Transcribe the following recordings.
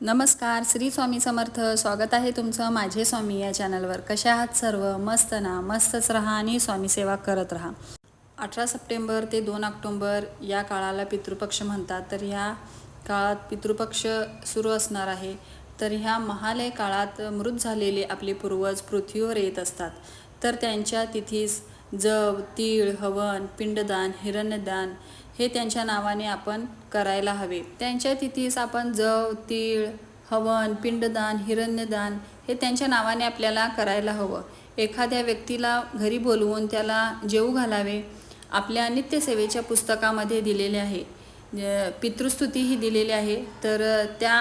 नमस्कार श्री स्वामी समर्थ. स्वागत आहे तुमचं माझे स्वामी या चॅनलवर. कशा आहात सर्व? मस्त ना? मस्तच राहा आणि स्वामी सेवा करत राहा. अठरा सप्टेंबर ते दोन ऑक्टोंबर या काळाला पितृपक्ष म्हणतात. तर ह्या काळात पितृपक्ष सुरू असणार आहे. तर ह्या महालय काळात मृत झालेले आपले पूर्वज पृथ्वीवर येत असतात. तर त्यांच्या तिथीस जव तीळ हवन पिंडदान हिरण्यदान हे त्यांच्या नावाने आपण करायला हवे. त्यांच्या तिथीस आपण जव तीळ हवन पिंडदान हिरण्यदान हे त्यांच्या नावाने आपल्याला करायला हवं. एखाद्या व्यक्तीला घरी बोलवून त्याला जेवू घालावे आपल्या नित्यसेवेच्या पुस्तकामध्ये दिलेले आहे. पितृस्तुती ही दिलेली आहे. तर त्या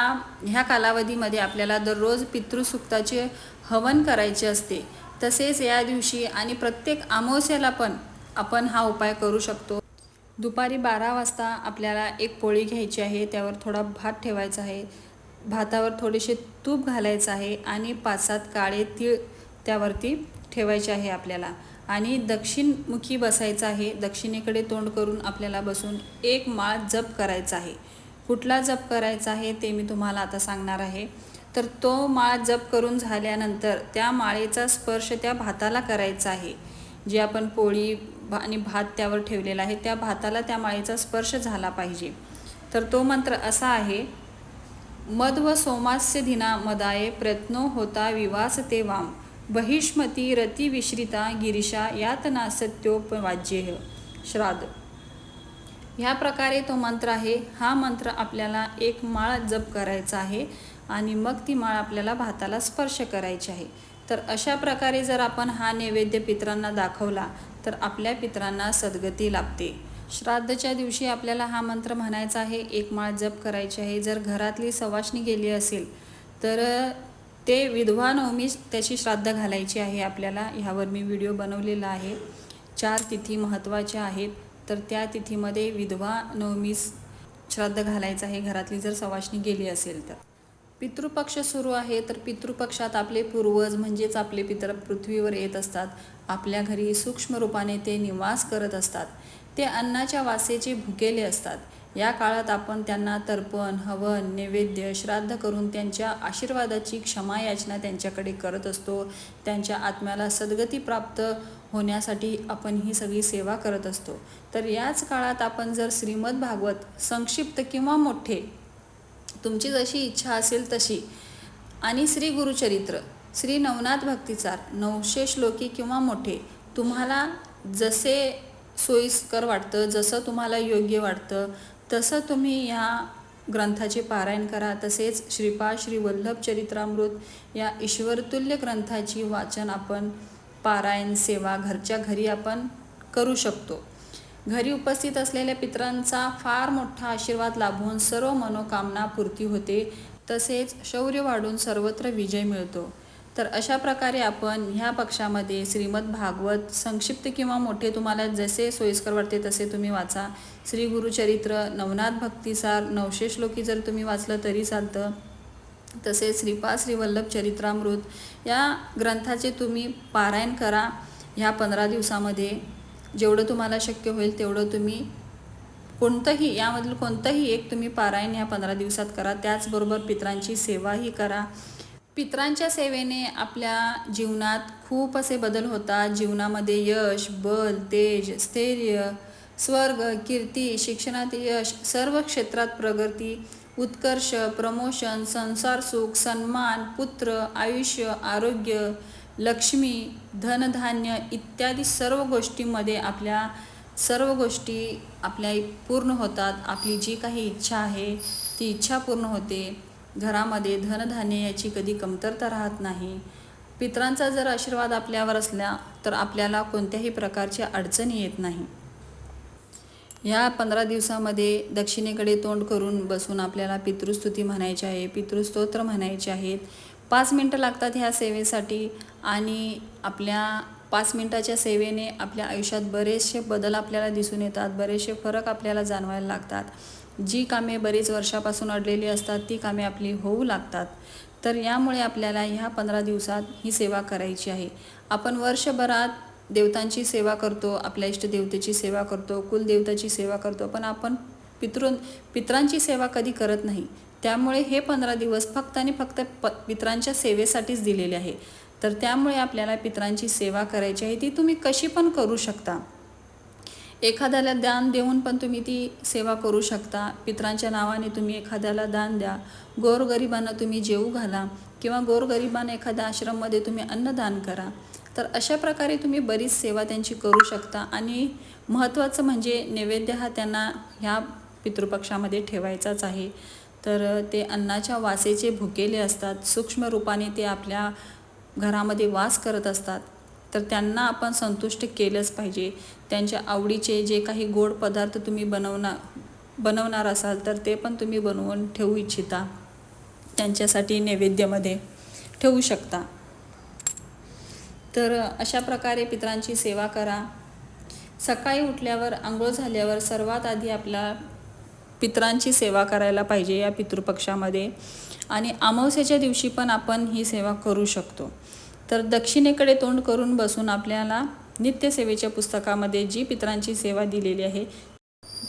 ह्या कालावधीमध्ये आपल्याला दररोज पितृसुक्ताचे हवन करायचे असते. तसेच या दिवशी आणि प्रत्येक अमावस्याला पण आपण हा उपाय करू शकतो. दुपारी बारा वाजता आपल्याला एक पोळी घ्यायची आहे त्यावर थोडा भात ठेवायचा आहे. भातावर थोडेसे तूप घालायचं आहे आणि पाच सात काळे तीळ त्यावरती ठेवायचे आहे आपल्याला. आणि दक्षिणमुखी बसायचं आहे दक्षिणेकडे तोंड करून आपल्याला बसून एक माळ जप करायचा आहे. कुठला जप करायचा आहे ते मी तुम्हाला आता सांगणार आहे. तर तो माळ जप करून झाल्यानंतर त्या माळेचा स्पर्श त्या भाताला करायचा आहे. जी आपण पोळी भा- आणि भात त्यावर ठेवलेला आहे. त्या भाताला त्या माळीचा स्पर्श झाला पाहिजे. तर तो मंत्र असा आहे मद व सोमास्य धिना मदाये प्रयत्नो होता विवास ते वाम। बहिष्मती रती विश्रिता गिरिशा यातना सत्योपवाज्येय श्राद्ध. ह्या प्रकारे तो मंत्र आहे. हा मंत्र आपल्याला एक माळ जप करायचा आहे आणि मग ती माळ आपल्याला भाताला स्पर्श करायची आहे. तर अशा प्रकारे जर आपण हा नैवेद्य पित्रांना दाखवला तर आपल्या पित्रांना सद्गती लाभते. श्राद्धच्या दिवशी आपल्याला हा मंत्र म्हणायचा आहे एक माळ जप करायची आहे. जर घरातली सवासणी गेली असेल तर ते विधवा नवमी त्याची श्राद्ध घालायची आहे आपल्याला. ह्यावर मी व्हिडिओ बनवलेला आहे. चार तिथी महत्त्वाच्या आहेत. तर त्या तिथीमध्ये विधवा नवमीस श्राद्ध घालायचं आहे. घरातली जर सवाशणी गेली असेल तर. पितृपक्ष सुरू आहे तर पितृपक्षात आपले पूर्वज म्हणजेच आपले पितर पृथ्वीवर येत असतात. आपल्या घरी सूक्ष्म रूपाने ते निवास करत असतात. ते अन्नाच्या वासेचे भुकेले असतात. या काळात आपण त्यांना तर्पण हवन नैवेद्य श्राद्ध करून त्यांच्या आशीर्वादाची क्षमा याचना त्यांच्याकडे करत असतो. त्यांच्या आत्म्याला सद्गती प्राप्त होण्यासाठी आपण ही सगळी सेवा करत असतो. तर याच काळात आपण जर श्रीमद भागवत संक्षिप्त किंवा मोठे तुमची जशी इच्छा असेल तशी. आणि श्री गुरुचरित्र श्री नवनाथ भक्तीचार नऊशे श्लोकी किंवा मोठे तुम्हाला जसे सोयीस्कर वाटतं जसं तुम्हाला योग्य वाटतं तसं तुम्ही ह्या ग्रंथाचे पारायण करा. तसेच श्रीपाद श्री वल्लभ चरित्रामृत या ईश्वरतुल्य ग्रंथाची वाचन आपण पारायण सेवा घरच्या घरी आपण करू शकतो. घरी उपस्थित असलेल्या पितरांचा फार मोठा आशीर्वाद लाभून सर्व मनोकामना पूर्ती होते. तसेच शौर्य वाढून सर्वत्र विजय मिळतो. तर अशा प्रकारे आपण ह्या पक्षामध्ये श्रीमद भागवत संक्षिप्त किंवा मोठे तुम्हाला जसे सोयीस्कर वाटते तसे तुम्ही वाचा. श्री गुरुचरित्र नवनाथ भक्तिसार नवशे श्लोकी जर तुम्ही वाचलं तरी चालतं. तसेच श्रीपाद श्रीवल्लभ चरित्रामृत या ग्रंथाचे तुम्ही पारायण करा. ह्या पंधरा दिवसामध्ये जेवढं तुम्हाला शक्य होईल तेवढं तुम्ही कोणतंही यामधलं कोणतंही एक तुम्ही पारायण ह्या पंधरा दिवसात करा. त्याचबरोबर पित्रांची सेवाही करा. पित्रांच्या सेवेने आपल्या जीवनात खूप असे बदल होतात. जीवनामध्ये यश बल तेज स्थैर्य स्वर्ग कीर्ती शिक्षणात यश सर्व क्षेत्रात प्रगती उत्कर्ष प्रमोशन संसार सुख सन्मान पुत्र आयुष्य आरोग्य लक्ष्मी धनधान्य इत्यादी सर्व गोष्टींमध्ये आपल्या सर्व गोष्टी आपल्या पूर्ण होतात. आपली जी काही इच्छा आहे ती इच्छा पूर्ण होते. घरामध्ये धनधान्य याची कधी कमतरता राहत नाही. पितरांचा जर आशीर्वाद आपल्यावर असला तर आपल्याला कोणत्याही प्रकारची अडचणी येत नाही. ह्या पंधरा दिवसामध्ये दक्षिणेकडे तोंड करून बसून आपल्याला पितृस्तुती म्हणायची आहे. पितृस्तोत्र म्हणायचे आहेत. पाच मिनटं लागतात ह्या सेवेसाठी आणि आपल्या पाच मिनटाच्या सेवेने आपल्या आयुष्यात बरेचसे बदल आपल्याला दिसून येतात बरेचसे फरक आपल्याला जाणवायला लागतात. जी कामे बरीच वर्षापासून अडलेली असतात ती कामे आपली होऊ लागतात. तर यामुळे आपल्याला ह्या पंधरा दिवसात ही सेवा करायची आहे. आपण वर्षभरात देवतांची सेवा करतो आपल्या इष्टदेवतेची सेवा करतो कुलदेवताची सेवा करतो पण आपण पितृ पितरांची सेवा कधी करत नाही. त्यामुळे हे पंधरा दिवस फक्त आणि फक्त प पित्रांच्या सेवेसाठीच दिलेले आहे. तर त्यामुळे आपल्याला पितरांची सेवा करायची आहे ती तुम्ही कशी पण करू शकता. एखाद्याला दान देऊन पण तुम्ही ती सेवा करू शकता. पित्रांच्या नावाने तुम्ही एखाद्याला दान द्या. गोरगरिबांना तुम्ही जेवू घाला किंवा गोरगरिबांना एखाद्या आश्रममध्ये तुम्ही अन्नदान करा. तर अशा प्रकारे तुम्ही बरीच सेवा त्यांची करू शकता आणि महत्त्वाचं म्हणजे नैवेद्य हा त्यांना ह्या पितृपक्षामध्ये ठेवायचाच आहे. तर ते अन्नाच्या वासेचे भुकेले असतात. सूक्ष्म रूपाने ते आपल्या घरामध्ये वास करत असतात. तर त्यांना आपण संतुष्ट केलंच पाहिजे. त्यांच्या आवडीचे जे काही गोड पदार्थ तुम्ही बनवणार बनवणार असाल तर ते पण तुम्ही बनवून ठेवू इच्छिता. त्यांच्यासाठी नैवेद्यामध्ये ठेवू शकता. तर अशा प्रकारे पितरांची सेवा करा. सकाळी उठल्यावर आंघोळ झाल्यावर सर्वात आधी आपला पितरांची सेवा करायला पाहिजे या पितृपक्षामध्ये. आणि अमावस्याच्या दिवशी पण आपण ही सेवा करू शकतो. तर दक्षिणेकडे तोंड करून बसून आपल्याला नित्यसेवेच्या पुस्तकामध्ये जी पितरांची सेवा दिलेली आहे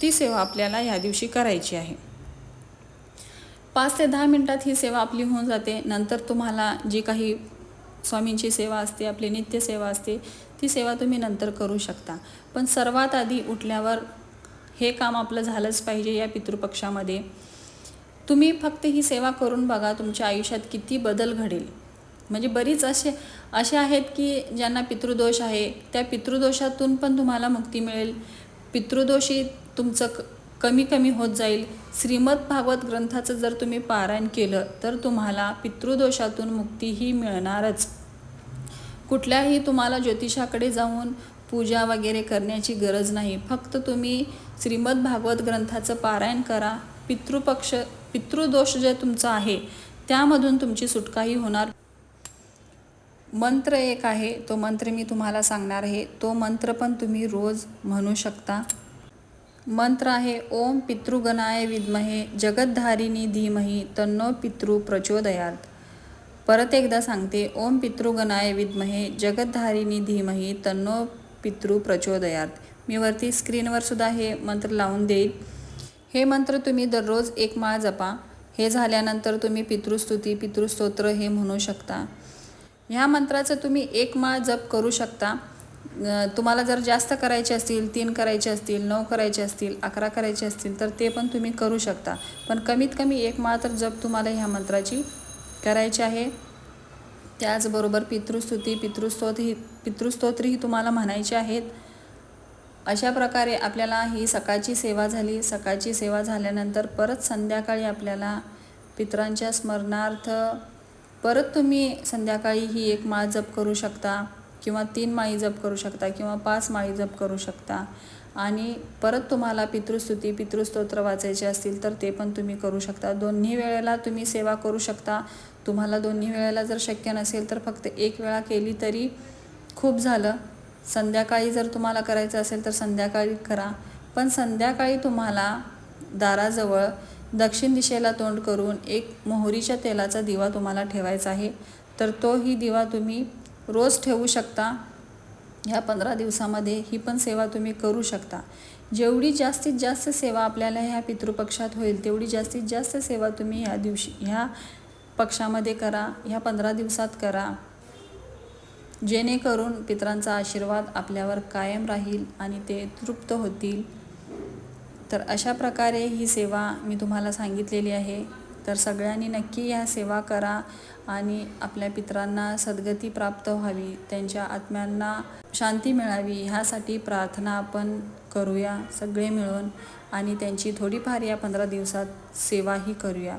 ती सेवा आपल्याला ह्या दिवशी करायची आहे. पाच ते दहा मिनटात ही सेवा आपली होऊन जाते. नंतर तुम्हाला जी काही स्वामींची सेवा असते आपली नित्यसेवा असते ती सेवा तुम्ही नंतर करू शकता. पण सर्वात आधी उठल्यावर हे काम आपलं झालंच पाहिजे या पितृपक्षामध्ये. तुम्ही फक्त ही सेवा करून बघा तुमच्या आयुष्यात किती बदल घडेल. म्हणजे बरीच असे असे आहेत की ज्यांना पितृदोष आहे त्या पितृदोषातून पण तुम्हाला मुक्ती मिळेल. पितृदोषी तुमचं क कमी कमी होत जाईल. श्रीमद भागवत ग्रंथाचं जर तुम्ही पारायण केलं तर तुम्हाला पितृदोषातून मुक्तीही मिळणारच. कुठल्याही तुम्हाला ज्योतिषाकडे जाऊन पूजा वगैरे करण्याची गरज नाही. फक्त तुम्ही श्रीमद भागवत ग्रंथाचं पारायण करा. पितृपक्ष पितृदोष जे तुमचा आहे त्यामधून तुमची सुटकाही होणार. मंत्र एक आहे तो मंत्र मी तुम्हाला सांगणार आहे. तो मंत्र पण तुम्ही रोज म्हणू शकता. मंत्र आहे ओम पितृगणाय विद्महे जगद्धारिणी धीमही तन्नो पितृ प्रचोदयात. परत एकदा सांगते ओम पितृगणाय विद्महे जगद्धारिणी धीमही तन्नो पितृ प्रचोदयात. मी वरती स्क्रीनवर सुद्धा हे मंत्र लावून देईल हे मंत्र तुम्ही दररोज एक माळ जपा. हे झाल्यानंतर तुम्ही पितृस्तुती पितृस्तोत्र हे म्हणू शकता. ह्या मंत्राचं तुम्ही एक माळ जप करू शकता. तुम्हाला जर जास्त करायचे असतील तीन करायचे असतील नऊ करायचे असतील अकरा करायचे असतील तर ते पण तुम्ही करू शकता. पण कमीत कमी एक माळ तर जप तुम्हाला ह्या मंत्राची करायची आहे. त्याचबरोबर पितृस्तुती पितृस्तोत्र ही पितृस्तोत्रही तुम्हाला म्हणायचे आहेत. अशा प्रकारे आपल्याला ही सकाळची सेवा झाली. सकाळची सेवा झाल्यानंतर परत संध्याकाळी आपल्याला पितरांच्या स्मरणार्थ परत तुम्ही संध्याकाळी ही एक माळ जप करू शकता किंवा तीन माळी जप करू शकता किंवा पाच माळी जप करू शकता. आणि परत तुम्हाला पितृस्तुती पितृस्तोत्र वाचायचे असतील तर ते पण तुम्ही करू शकता. दोन्ही वेळेला तुम्ही सेवा करू शकता. तुम्हाला दोन्ही वेळेला जर शक्य नसेल तर फक्त एक वेळा केली तरी खूप झालं. संध्याकाळी जर तुम्हाला करायचं असेल तर संध्याकाळी करा. पण संध्याकाळी तुम्हाला दाराजवळ दक्षिण दिशेला तोंड करून एक मोहरीच्या तेलाचा दिवा तुम्हाला ठेवायचा आहे. तर तोही दिवा तुम्ही रोज ठेवू शकता. ह्या पंधरा दिवसामध्ये ही पण सेवा तुम्ही करू शकता. जेवढी जास्तीत जास्त सेवा आपल्याला ह्या पितृपक्षात होईल तेवढी जास्तीत जास्त सेवा तुम्ही ह्या दिवशी ह्या पक्षामध्ये करा ह्या पंधरा दिवसात करा. जेणेकरून पितरांचा आशीर्वाद आपल्यावर कायम राहील आणि ते तृप्त होतील. तर अशा प्रकारे ही सेवा मी तुम्हाला सांगितलेली आहे. तर सगळ्यांनी नक्की ह्या सेवा करा आणि आपल्या पितरांना सद्गती प्राप्त व्हावी. त्यांच्या आत्म्यांना शांती मिळावी. ह्यासाठी प्रार्थना आपण करूया सगळे मिळून आणि त्यांची थोडीफार या पंधरा दिवसात सेवाही करूया.